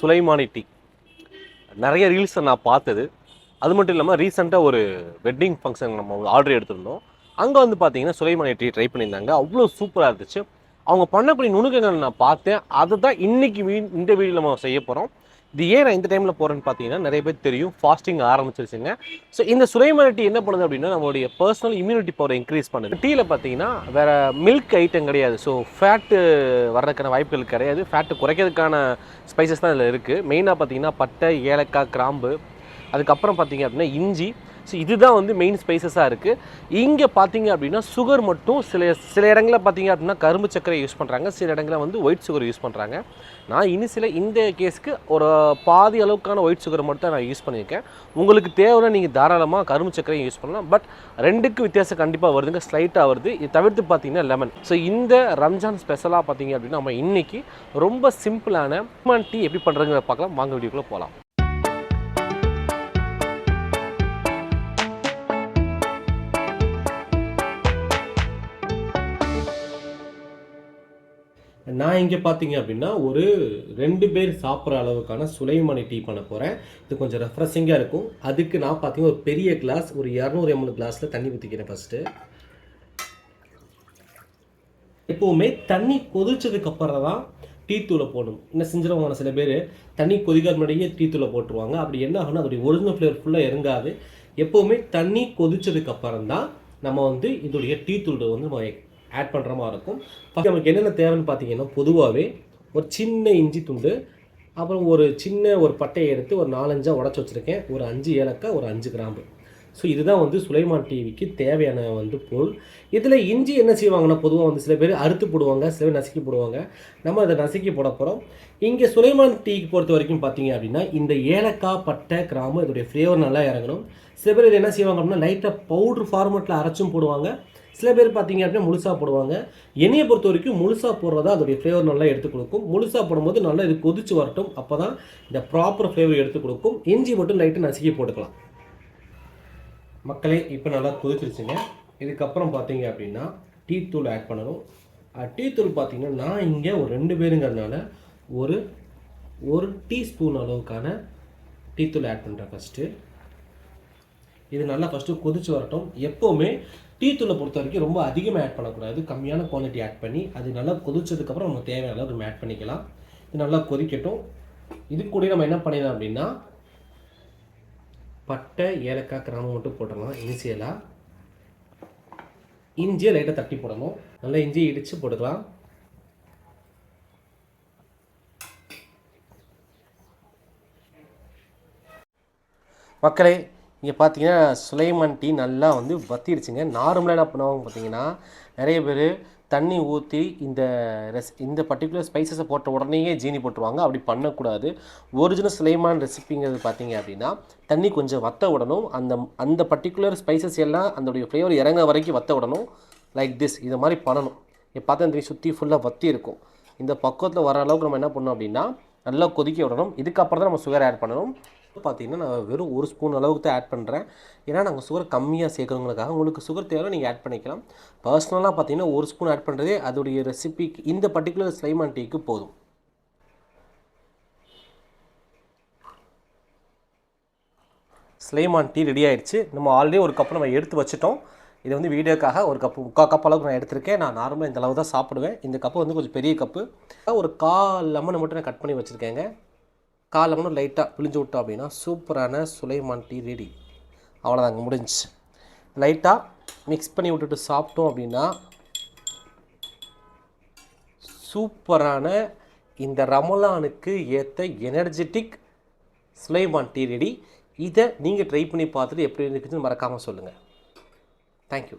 Soleimani tea. நிறைய ரீல்ஸை நான் பார்த்தது. அது மட்டும் இல்லாமல் ரீசெண்டாக ஒரு வெட்டிங் ஃபங்க்ஷன் நம்ம ஆர்டர் எடுத்திருந்தோம். அங்கே வந்து பார்த்தீங்கன்னா சுலைமானி டீ ட்ரை பண்ணியிருந்தாங்க. அவ்வளோ சூப்பராக இருந்துச்சு. அவங்க பண்ணக்கூடிய நுணுக்கங்கள் நான் பார்த்தேன். அதை தான் இன்றைக்கி வீ- இந்த வீடியோ நம்ம செய்ய போகிறோம் இது ஏன் நான் இந்த டைமில் போகிறேன்னு பார்த்தீங்கன்னா நிறைய பேர் தெரியும். ஃபாஸ்டிங் ஆரம்பிச்சிருச்சுங்க. ஸோ இந்த சுலைமானி டீ என்ன பண்ணுது அப்படின்னா நம்மளுடைய பர்சனல் இம்யூனிட்டி பவர் இன்க்ரீஸ் பண்ணுது. டீயில் பார்த்தீங்கன்னா வேறு மில்க் ஐட்டம் கிடையாது. ஸோ ஃபேட்டு வர்றதுக்கான வாய்ப்புகள் கிடையாது. ஃபேட்டு குறைக்கிறதுக்கான ஸ்பைசஸ் தான் இதில் இருக்குது மெயினாக பார்த்தீங்கன்னா பட்டை ஏலக்காய் கிராம்பு. அதுக்கப்புறம் பார்த்தீங்க அப்படின்னா இஞ்சி. ஸோ இதுதான் வந்து மெயின் ஸ்பைசஸாக இருக்குது இங்கே பார்த்தீங்க அப்படின்னா சுகர் மட்டும் சில சில இடங்களில் பார்த்தீங்க அப்படின்னா கரும்பு சர்க்கரை யூஸ் பண்ணுறாங்க சில இடங்களில் வந்து ஒயிட் சுகர் யூஸ் பண்ணுறாங்க நான் இனி சில இந்த கேஸ்க்கு ஒரு பாதி அளவுக்கான ஒயிட் சுகர் மட்டும் தான் நான் யூஸ் பண்ணியிருக்கேன். உங்களுக்கு தேவைன்னா நீங்கள் தாராளமாக கரும்பு சர்க்கரையும் யூஸ் பண்ணலாம். பட் ரெண்டுக்கு வித்தியாசம் கண்டிப்பாக வருதுங்க ஸ்லைட்டாக வருது. இது தவிர்த்து பார்த்தீங்கன்னா லெமன் ஸோ இந்த ரம்ஜான் ஸ்பெஷலாக பார்த்தீங்க அப்படின்னா நம்ம இன்றைக்கி ரொம்ப சிம்பிளான லெமன் டீ எப்படி பண்ணுறதுங்கிறத பார்க்கலாம். வாங்க வீடியோக்குள்ளே போகலாம் நான் இங்கே பார்த்தீங்க அப்படின்னா ஒரு ரெண்டு பேர் சாப்பிட்ற அளவுக்கான சுலைமணி டீ பண்ண போகிறேன் இது கொஞ்சம் ரெஃப்ரெஷிங்காக இருக்கும். அதுக்கு நான் பார்த்தீங்கன்னா ஒரு பெரிய கிளாஸ் ஒரு இரநூறு எம்எல் கிளாஸில் தண்ணி ஊற்றிக்கிறேன் ஃபஸ்ட்டு எப்போவுமே தண்ணி கொதிச்சதுக்கப்புறம் தான் டீ தூளை போடணும். என்ன செஞ்சிருவாங்க சில பேர் தண்ணி கொதிக்காத முன்னாடியே டீ தூளை போட்டுருவாங்க. அப்படி என்ன ஆகும்னா அதோடைய ஒரிஜினல் ஃப்ளேவர் ஃபுல்லாக இறங்காது. எப்போவுமே தண்ணி கொதிச்சதுக்கப்புறம் தான் நம்ம வந்து இதோடைய டீ தூளை வந்து நம்ம ஆட் பண்ணுற மாதிரி இருக்கும். ஃபஸ்ட் நமக்கு என்னென்ன தேவைன்னு பார்த்தீங்கன்னா பொதுவாகவே ஒரு சின்ன இஞ்சி துண்டு அப்புறம் ஒரு சின்ன ஒரு பட்டையை எடுத்து ஒரு நாலஞ்சாக உடச்சி வச்சுருக்கேன். ஒரு அஞ்சு ஏலக்காய் ஒரு அஞ்சு கிராம்பு. ஸோ இதுதான் வந்து சுலைமான் டிவிக்கு தேவையான வந்து பொருள். இதில் இஞ்சி என்ன செய்வாங்கன்னா பொதுவாக வந்து சில பேர் அறுத்து போடுவாங்க சில பேர் நசுக்கி போடுவாங்க. நம்ம அதை நசுக்கி போட போகிறோம் இங்கே சுலைமான் டீக்கு பொறுத்த வரைக்கும் பார்த்தீங்க அப்படின்னா இந்த ஏலக்காய் பட்டை கிராம்பு இதோடைய ஃப்ளேவர் நல்லா இறங்கணும். சில பேர் இது என்ன செய்வாங்க அப்படின்னா லைட்டாக பவுட்ரு ஃபார்மெட்டில் அரைச்சும் போடுவாங்க. சில பேர் பார்த்தீங்க அப்படின்னா முழுசாக போடுவாங்க. எண்ணெயை பொறுத்த வரைக்கும் முழுசாக போடுறதா அதோடைய ஃப்ளேவர் நல்லா எடுத்து கொடுக்கும். முழுசாக போடும்போது நல்லா இது கொதிச்சு வரட்டும். அப்போ தான் இந்த ப்ராப்பர் ஃப்ளேவர் எடுத்து கொடுக்கும். இஞ்சி மட்டும் லைட்டு நசுக்கி போட்டுக்கலாம். மக்களே இப்போ நல்லா கொதிச்சிருச்சுங்க இதுக்கப்புறம் பார்த்தீங்க அப்படின்னா டீ தூள் ஆட் பண்ணணும். டீ தூள் பார்த்தீங்கன்னா நான் இங்கே ஒரு ரெண்டு பேருங்கிறதுனால ஒரு ஒரு டீஸ்பூன் அளவுக்கான டீ தூள் ஆட் பண்ணுறேன் ஃபஸ்ட்டு இது நல்லா ஃபஸ்ட்டு கொதிச்சு வரட்டும். எப்போவுமே டீ தூளை பொறுத்த வரைக்கும் ரொம்ப அதிகமாக ஆட் பண்ணக்கூடாது. கம்மியான குவாலிட்டி ஆட் பண்ணி அது நல்லா கொதிச்சதுக்கப்புறம் நம்ம தேவையான அளவு நம்ம ஆட் பண்ணிக்கலாம். இது நல்லா கொதிக்கட்டும். இது கூட நம்ம என்ன பண்ணிடலாம் அப்படின்னா பட்டை ஏலக்காய் கிராமம் மட்டும் போட்டுடலாம் இனிஷியலாக இஞ்சியை லைட்டாக தட்டி போடணும். நல்லா இஞ்சி இடித்து போட்டுக்கலாம். மக்களே இங்கே பார்த்தீங்கன்னா சுலைமான் டீ நல்லா வந்து வத்திடுச்சுங்க. நார்மலாக என்ன பண்ணுவாங்க பார்த்தீங்கன்னா நிறைய பேர் தண்ணி ஊற்றி இந்த ரெஸ் இந்த பர்டிகுலர் ஸ்பைசஸை போட்ட உடனேயே ஜீனி போட்டுருவாங்க. அப்படி பண்ணக்கூடாது. ஒரிஜினல் சுலைமான் ரெசிபிங்கிறது பார்த்தீங்க அப்படின்னா தண்ணி கொஞ்சம் வத்த விடணும் அந்த அந்த பர்டிகுலர் ஸ்பைசஸ் எல்லாம் அதோடைய ஃப்ளேவர் இறங்க வரைக்கும் வத்த விடணும் லைக் திஸ் இதை மாதிரி பண்ணணும். இப்போ பார்த்தா தெரியும் சுற்றி ஃபுல்லாக வத்தி இருக்கும். இந்த பக்குவத்தில் வர அளவுக்கு நம்ம என்ன பண்ணணும் அப்படின்னா நல்லா கொதிக்க விடணும். இதுக்கப்புறம் தான் நம்ம சுகர் ஆட் பண்ணணும். பார்த்தீங்கன்னா நான் வெறும் ஒரு ஸ்பூன் அளவுக்கு தான் ஆட் பண்ணுறேன் ஏன்னா நாங்கள் சுகர் கம்மியாக சேர்க்குறவங்களுக்காக உங்களுக்கு சுகர் தேவை நீங்கள் ஆட் பண்ணிக்கலாம். பர்சனலாக பார்த்தீங்கன்னா ஒரு ஸ்பூன் ஆட் பண்ணுறதே அதோடைய ரெசிபிக்கு இந்த பர்டிகுலர் ஸ்லைமான் டீக்கு போதும். ஸ்லைமான் டீ ரெடி ஆகிடுச்சு நம்ம ஆல்ரெடி ஒரு கப் நம்ம எடுத்து வச்சுட்டோம். இது வந்து வீடியோக்காக ஒரு கப்பு முக்கால் கப் அளவுக்கு நான் எடுத்திருக்கேன். நான் நார்மலாக இந்த அளவு தான் சாப்பிடுவேன். இந்த கப்பு வந்து கொஞ்சம் பெரிய கப்பு ஒரு கால் லெமனை மட்டும் நான் கட் பண்ணி வச்சுருக்கேங்க. காலை மட்டும் லைட்டாக பிழிஞ்சு விட்டோம் அப்படின்னா சூப்பரான சுலைமான் டீ ரெடி. அவ்வளோதாங்க முடிஞ்சு லைட்டாக மிக்ஸ் பண்ணி விட்டுட்டு சாப்பிட்டோம் அப்படின்னா சூப்பரான இந்த ரமலானுக்கு ஏற்ற எனர்ஜெட்டிக் சுலைமான் டீ ரெடி. இதை நீங்கள் ட்ரை பண்ணி பார்த்துட்டு எப்படி இருக்குதுன்னு மறக்காமல் சொல்லுங்கள் தேங்க்யூ